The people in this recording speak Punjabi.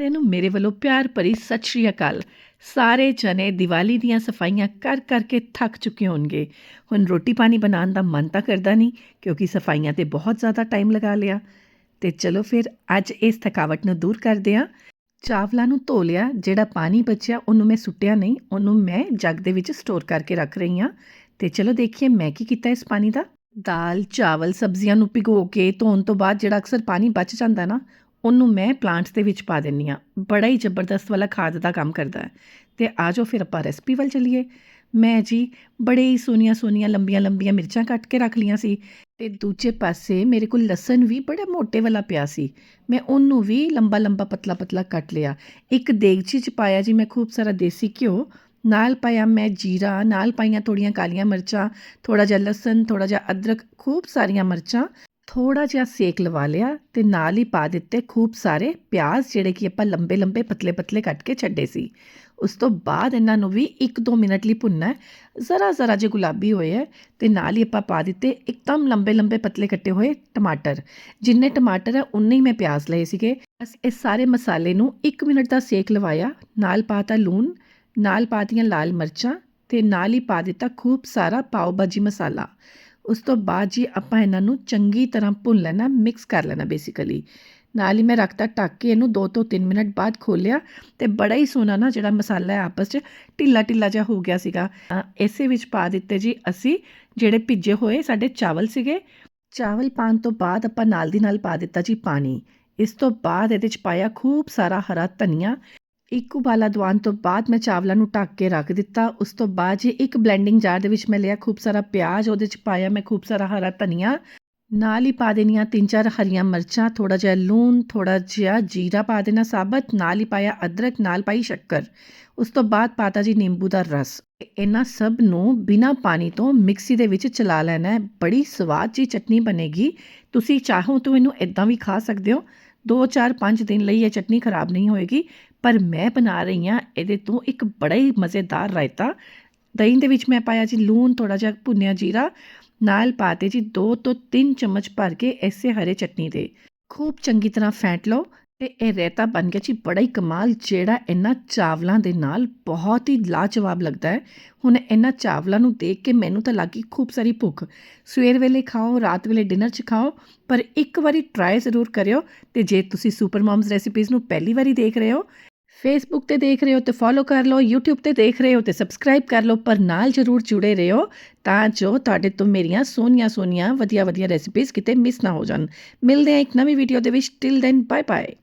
ਸਾਰਿਆਂ ਨੂੰ ਮੇਰੇ ਵੱਲੋਂ ਪਿਆਰ ਭਰੀ ਸਤਿ ਸ਼੍ਰੀ ਅਕਾਲ। ਸਾਰੇ ਜਣੇ ਦੀਵਾਲੀ ਦੀਆਂ ਸਫਾਈਆਂ ਕਰ ਕਰਕੇ ਥੱਕ ਚੁੱਕੇ ਹੋਣਗੇ। ਹੁਣ ਰੋਟੀ ਪਾਣੀ ਬਣਾਉਣ ਦਾ ਮਨ ਤਾਂ ਕਰਦਾ ਨਹੀਂ, ਕਿਉਂਕਿ ਸਫਾਈਆਂ ਤੇ ਬਹੁਤ ਜ਼ਿਆਦਾ ਟਾਈਮ ਲਗਾ ਲਿਆ। ਤੇ ਚਲੋ ਫਿਰ ਅੱਜ ਇਸ ਥਕਾਵਟ ਨੂੰ ਦੂਰ ਕਰਦੇ ਹਾਂ। ਚਾਵਲਾਂ ਨੂੰ ਧੋ ਲਿਆ, ਜਿਹੜਾ ਪਾਣੀ ਬਚਿਆ ਉਹਨੂੰ ਮੈਂ ਸੁੱਟਿਆ ਨਹੀਂ, ਉਹਨੂੰ ਮੈਂ ਜੱਗ ਦੇ ਵਿੱਚ ਸਟੋਰ ਕਰਕੇ ਰੱਖ ਰਹੀ ਹਾਂ। ਤੇ ਚਲੋ ਦੇਖੀਏ ਮੈਂ ਕੀ ਕੀਤਾ ਇਸ ਪਾਣੀ ਦਾ। ਦਾਲ, ਚਾਵਲ, ਸਬਜ਼ੀਆਂ ਨੂੰ ਭਿਗੋ ਕੇ ਧੋਣ ਤੋਂ ਬਾਅਦ ਜਿਹੜਾ ਅਕਸਰ ਪਾਣੀ ਬਚ ਜਾਂਦਾ ਨਾ ਉਹਨੂੰ ਮੈਂ ਪਲਾਂਟਸ ਦੇ ਵਿੱਚ ਪਾ ਦਿੰਨੀ ਆ ਬੜਾ ਹੀ ਜ਼ਬਰਦਸਤ ਵਾਲਾ ਖਾਦ ਦਾ ਕੰਮ ਕਰਦਾ ਹੈ। ਤੇ ਆ ਜਾਓ ਫਿਰ ਆਪਾਂ ਰੈਸਪੀ ਵੱਲ ਚੱਲੀਏ। ਮੈਂ ਜੀ ਬੜੇ ਹੀ ਸੋਹਣੀਆਂ ਸੋਹਣੀਆਂ ਲੰਬੀਆਂ ਲੰਬੀਆਂ ਮਿਰਚਾਂ ਕੱਟ ਕੇ ਰੱਖ ਲੀਆਂ ਸੀ ਤੇ ਦੂਜੇ ਪਾਸੇ ਮੇਰੇ ਕੋਲ ਲਸਣ ਵੀ ਬੜਾ ਮੋਟੇ ਵਾਲਾ ਪਿਆ ਸੀ। ਮੈਂ ਉਹਨੂੰ ਵੀ ਲੰਬਾ ਲੰਬਾ ਪਤਲਾ ਪਤਲਾ ਕੱਟ ਲਿਆ। ਇੱਕ ਦੇਗਚੀ ਚ ਪਾਇਆ ਜੀ ਮੈਂ ਖੂਬ ਸਾਰਾ ਦੇਸੀ ਘਿਓ। ਨਾਲ ਪਾਇਆ ਮੈਂ ਜੀਰਾ, ਨਾਲ ਪਾਈਆਂ ਥੋੜੀਆਂ ਕਾਲੀਆਂ ਮਿਰਚਾਂ ਥੋੜਾ ਜਿਹਾ ਲਸਣ ਥੋੜਾ ਜਿਹਾ ਅਦਰਕ, ਖੂਬ ਸਾਰੀਆਂ ਮਿਰਚਾਂ। ਥੋੜਾ ਜਿਹਾ ਸੇਕ ਲਵਾ ਲਿਆ ਤੇ ਨਾਲ ਹੀ ਪਾ ਦਿੱਤੇ ਖੂਬ ਸਾਰੇ ਪਿਆਜ਼, ਜਿਹੜੇ ਕਿ ਆਪਾਂ ਲੰਬੇ ਲੰਬੇ ਪਤਲੇ ਪਤਲੇ ਕੱਟ ਕੇ ਛੱਡੇ ਸੀ। ਉਸ ਤੋਂ ਬਾਅਦ ਇਹਨਾਂ ਨੂੰ ਵੀ 1-2 ਮਿੰਟ ਲਈ ਭੁੰਨਣਾ ਹੈ। ਜ਼ਰਾ ਜ਼ਰਾ ਜੇ ਗੁਲਾਬੀ ਹੋਏ ਹੈ ਤੇ ਨਾਲ ਹੀ ਆਪਾਂ ਪਾ ਦਿੱਤੇ ਇੱਕਦਮ ਲੰਬੇ ਲੰਬੇ ਪਤਲੇ ਕੱਟੇ ਹੋਏ ਟਮਾਟਰ। ਜਿੰਨੇ ਟਮਾਟਰ ਹੈ, ਉਨੇ ਹੀ ਮੈਂ ਪਿਆਜ਼ ਲਏ ਸੀਗੇ। ਬਸ ਇਹ ਸਾਰੇ ਮਸਾਲੇ ਨੂੰ 1 ਮਿੰਟ ਦਾ ਸੇਕ ਲਵਾਇਆ। ਨਾਲ ਪਾਤਾ ਲੂਣ, ਨਾਲ ਪਾਤੀਆਂ ਲਾਲ ਮਿਰਚਾਂ ਤੇ ਨਾਲ ਹੀ ਪਾ ਦਿੱਤਾ ਖੂਬ ਸਾਰਾ ਪਾਓ ਭਾਜੀ ਮਸਾਲਾ। ਉਸ ਤੋਂ ਬਾਅਦ ਜੀ ਆਪਾਂ ਇਹਨਾਂ ਨੂੰ ਚੰਗੀ ਤਰ੍ਹਾਂ ਭੁੰਨ ਲੈਣਾ ਮਿਕਸ ਕਰ ਲੈਣਾ ਬੇਸਿਕਲੀ ਨਾਲ ਹੀ ਮੈਂ ਰੱਖਤਾ ਢੱਕ ਕੇ ਇਹਨੂੰ 2 ਤੋਂ 3 ਮਿੰਟ ਬਾਅਦ ਖੋਲਿਆ ਤੇ ਬੜਾ ਹੀ ਸੋਹਣਾ ਨਾ ਜਿਹੜਾ ਮਸਾਲਾ ਹੈ ਆਪਸ 'ਚ ਢਿੱਲਾ ਢਿੱਲਾ ਜਿਹਾ ਹੋ ਗਿਆ ਸੀਗਾ। ਅ, ਇਸੇ ਵਿੱਚ ਪਾ ਦਿੱਤੇ ਜੀ ਅਸੀਂ ਜਿਹੜੇ ਭਿੱਜੇ ਹੋਏ ਸਾਡੇ ਚਾਵਲ ਸੀਗੇ। ਚਾਵਲ ਪਾਣ ਤੋਂ ਬਾਅਦ ਆਪਾਂ ਨਾਲ ਦੀ ਨਾਲ ਪਾ ਦਿੱਤਾ ਜੀ ਪਾਣੀ। ਇਸ ਤੋਂ ਬਾਅਦ ਇਹਦੇ 'ਚ ਪਾਇਆ ਖੂਬ ਸਾਰਾ ਹਰਾ ਧਨੀਆ। ਇੱਕ ਉਬਾਲਾ ਦਵਾਉਣ ਤੋਂ ਬਾਅਦ ਮੈਂ ਚਾਵਲਾਂ ਨੂੰ ਢੱਕ ਕੇ ਰੱਖ ਦਿੱਤਾ। ਉਸ ਤੋਂ ਬਾਅਦ ਜੀ ਇੱਕ ਬਲੈਂਡਿੰਗ ਜਾਰ ਦੇ ਵਿੱਚ ਮੈਂ ਲਿਆ ਖੂਬ ਸਾਰਾ ਪਿਆਜ਼, ਉਹਦੇ 'ਚ ਪਾਇਆ ਮੈਂ ਖੂਬ ਸਾਰਾ ਹਰਾ ਧਨੀਆ। ਨਾਲ ਹੀ ਪਾ ਦੇਣੀਆਂ ਤਿੰਨ ਚਾਰ ਹਰੀਆਂ ਮਿਰਚਾਂ ਥੋੜਾ ਜਿਹਾ ਲੂਣ ਥੋੜਾ ਜਿਹਾ ਜੀਰਾ ਪਾ ਦੇਣਾ ਸਾਬਤ, ਨਾਲ ਹੀ ਪਾਇਆ ਅਦਰਕ, ਨਾਲ ਪਾਈ ਸ਼ੱਕਰ। ਉਸ ਤੋਂ ਬਾਅਦ ਪਾਤਾ ਜੀ ਨਿੰਬੂ ਦਾ ਰਸ। ਇਹਨਾਂ ਸਭ ਨੂੰ ਬਿਨਾ ਪਾਣੀ ਤੋਂ ਮਿਕਸੀ ਦੇ ਵਿੱਚ ਚਲਾ ਲੈਣਾ ਹੈ। ਬੜੀ ਸਵਾਦ ਜੀ ਚਟਨੀ ਬਣੇਗੀ। ਤੁਸੀਂ ਚਾਹੋ ਤਾਂ ਇਹਨੂੰ ਇਦਾਂ ਵੀ ਖਾ ਸਕਦੇ ਹੋ। 2 4 5 ਦਿਨ ਲਈ ਇਹ ਚਟਨੀ ਖਰਾਬ ਨਹੀਂ ਹੋਏਗੀ, ਪਰ ਮੈਂ ਬਣਾ ਰਹੀ ਹਾਂ, ਇਹਦੇ ਤੋਂ ਇੱਕ ਬੜਾ ਹੀ ਮਜ਼ੇਦਾਰ ਰਾਇਤਾ। ਦਹੀਂ ਦੇ ਵਿੱਚ ਮੈਂ ਪਾਇਆ ਜੀ ਲੂਣ ਥੋੜਾ ਜਿਹਾ ਭੁੰਨਿਆ ਜੀਰਾ, ਨਾਲ ਪਾਤੇ ਜੀ 2 ਤੋਂ 3 ਚਮਚ ਭਰ ਕੇ ਐਸੇ ਹਰੇ ਚਟਨੀ ਦੇ। ਖੂਬ ਚੰਗੀ ਤਰ੍ਹਾਂ ਫੈਂਟ ਲਓ। ਅਤੇ ਇਹ ਰਾਇਤਾ ਬਣ ਗਿਆ ਜੀ ਬੜਾ ਹੀ ਕਮਾਲ, ਜਿਹੜਾ ਇਹਨਾਂ ਚਾਵਲਾਂ ਦੇ ਨਾਲ ਬਹੁਤ ਹੀ ਲਾਜਵਾਬ ਲੱਗਦਾ ਹੈ। ਹੁਣ ਇਹਨਾਂ ਚਾਵਲਾਂ ਨੂੰ ਦੇਖ ਕੇ ਮੈਨੂੰ ਤਾਂ ਲੱਗੀ ਖੂਬ ਸਾਰੀ ਭੁੱਖ। ਸਵੇਰ ਵੇਲੇ ਖਾਓ, ਰਾਤ ਵੇਲੇ ਡਿਨਰ 'ਚ ਖਾਓ, ਪਰ ਇੱਕ ਵਾਰੀ ਟਰਾਈ ਜ਼ਰੂਰ ਕਰਿਓ ਤੇ ਜੇ ਤੁਸੀਂ ਸੁਪਰ ਮਮਸ ਰੈਸਿਪੀਜ਼ ਨੂੰ ਪਹਿਲੀ ਵਾਰੀ ਦੇਖ ਰਹੇ ਹੋ ਫੇਸਬੁੱਕ ਤੇ ਦੇਖ ਰਹੇ ਹੋ ਤੇ ਫੋਲੋ ਕਰ ਲਓ, YouTube ਤੇ ਦੇਖ ਰਹੇ ਹੋ ਤੇ ਸਬਸਕ੍ਰਾਈਬ ਕਰ ਲਓ, ਪਰ ਨਾਲ ਜ਼ਰੂਰ ਜੁੜੇ ਰਹੋ ਤਾਂ ਜੋ ਤੁਹਾਡੇ ਤੋਂ ਮੇਰੀਆਂ ਸੋਹਣੀਆਂ ਸੋਹਣੀਆਂ ਵਧੀਆ ਵਧੀਆ ਰੈਸਿਪੀਜ਼ ਕਿਤੇ ਮਿਸ ਨਾ ਹੋ ਜਾਣ। ਮਿਲਦੇ ਹਾਂ ਇੱਕ ਨਵੀਂ ਵੀਡੀਓ ਦੇ ਵਿੱਚ। Till then bye bye